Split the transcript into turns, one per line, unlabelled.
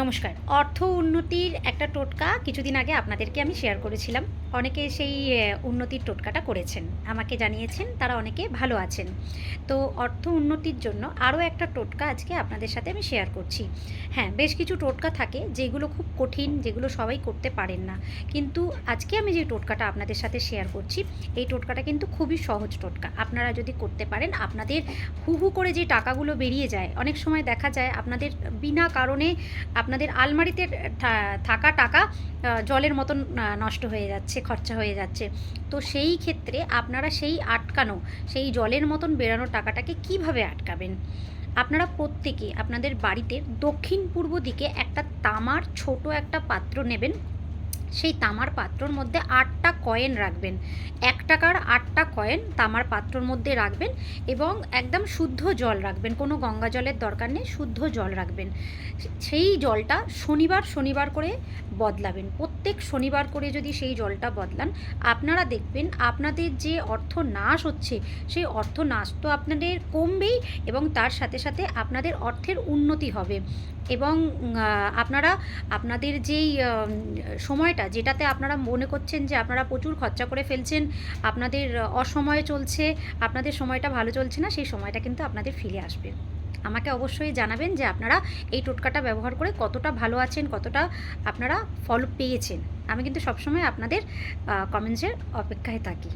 নমস্কার। অর্থ উন্নতির একটা টোটকা কিছুদিন আগে আপনাদেরকে আমি শেয়ার করেছিলাম। অনেকে সেই উন্নতির টোটকাটা করেছেন। আমাকে জানিয়েছেন তারা অনেকে ভালো আছেন। তো অর্থ উন্নতির জন্য আরও একটা টোটকা আজকে আপনাদের সাথে আমি শেয়ার করছি। হ্যাঁ বেশ কিছু টোটকা থাকে যেগুলো খুব কঠিন, যেগুলো সবাই করতে পারেন না। কিন্তু আজকে আমি যে টোটকাটা আপনাদের সাথে শেয়ার করছি, এই টোটকাটা কিন্তু খুবই সহজ টোটকা। আপনারা যদি করতে পারেন, আপনাদের হু হু করে যে টাকাগুলো বেরিয়ে যায়, অনেক সময় দেখা যায় আপনাদের বিনা কারণে আপনাদের আলমারিতে থাকা টাকা জলের মতন নষ্ট হয়ে যাচ্ছে, খরচা হয়ে যাচ্ছে। তো সেই ক্ষেত্রে আপনারা সেই আটকানো, সেই জলের মতন বেরানো টাকাটাকে কীভাবে আটকাবেন? আপনারা প্রত্যেকে আপনাদের বাড়িতে দক্ষিণ পূর্ব দিকে একটা তামার ছোট একটা পাত্র নেবেন। সেই তামার পাত্রর মধ্যে আটটা কয়েন রাখবেন। এক টাকার আটটা কয়েন তামার পাত্রর মধ্যে রাখবেন এবং একদম শুদ্ধ জল রাখবেন। কোনো গঙ্গা জলের দরকার নেই শুদ্ধ জল রাখবেন। সেই জলটা শনিবার শনিবার করে বদলাবেন। প্রত্যেক শনিবার করে যদি সেই জলটা বদলান আপনারা দেখবেন আপনাদের যে অর্থ নাশ হচ্ছে সেই অর্থ নাশ তো আপনাদের কমবেই এবং তার সাথে সাথে আপনাদের অর্থের উন্নতি হবে। এবং আপনারা আপনাদের যেই আহ, সময়টা যেটাতে আপনারা মনে করছেন যে আপনারা প্রচুর খরচা করে ফেলছেন, আপনাদের অসময়ে চলছে, আপনাদের সময়টা ভালো চলছে না, সেই সময়টা কিন্তু আপনাদের ফিরে আসবে। আমাকে অবশ্যই জানাবেন যে আপনারা এই টোটকাটা ব্যবহার করে কতটা ভালো আছেন, কতটা আপনারা ফল পেয়েছেন। আমি কিন্তু সবসময় আপনাদের কমেন্টসের অপেক্ষায় থাকি।